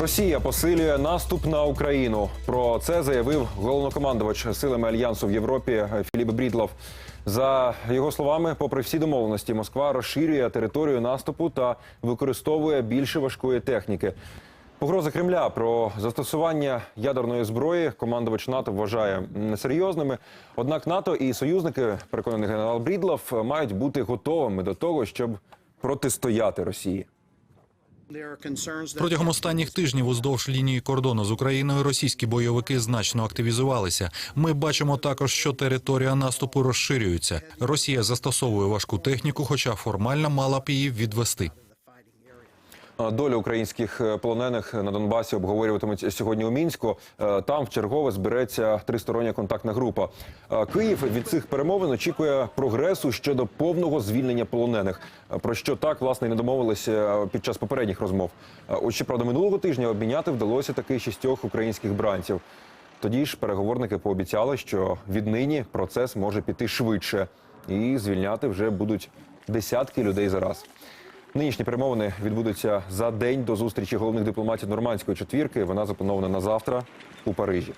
Росія посилює наступ на Україну. Про це заявив головнокомандувач силами альянсу в Європі Філіп Брідлов. За його словами, попри всі домовленості, Москва розширює територію наступу та використовує більше важкої техніки. Погрози Кремля про застосування ядерної зброї командувач НАТО вважає несерйозними. Однак НАТО і союзники, переконаний генерал Брідлов, мають бути готовими до того, щоб протистояти Росії. Протягом останніх тижнів уздовж лінії кордону з Україною російські бойовики значно активізувалися. Ми бачимо також, що територія наступу розширюється. Росія застосовує важку техніку, хоча формально мала б її відвести. Доля українських е, полонених на Донбасі обговорюватимуть сьогодні у мінську. Е, Там в чергове збереться тристороння контактна група. Е, Київ від цих перемовин очікує прогресу щодо повного звільнення полонених. Про що так власне і не домовилися під час попередніх розмов. От щоправда, минулого тижня обміняти вдалося таки шістьох українських бранців. Тоді ж переговорники пообіцяли, що віднині процес може піти швидше, і звільняти вже будуть десятки людей за раз. Нинішні перемовини відбудуться за день до зустрічі головних дипломатів нормандської четвірки. Вона запланована на завтра у Парижі.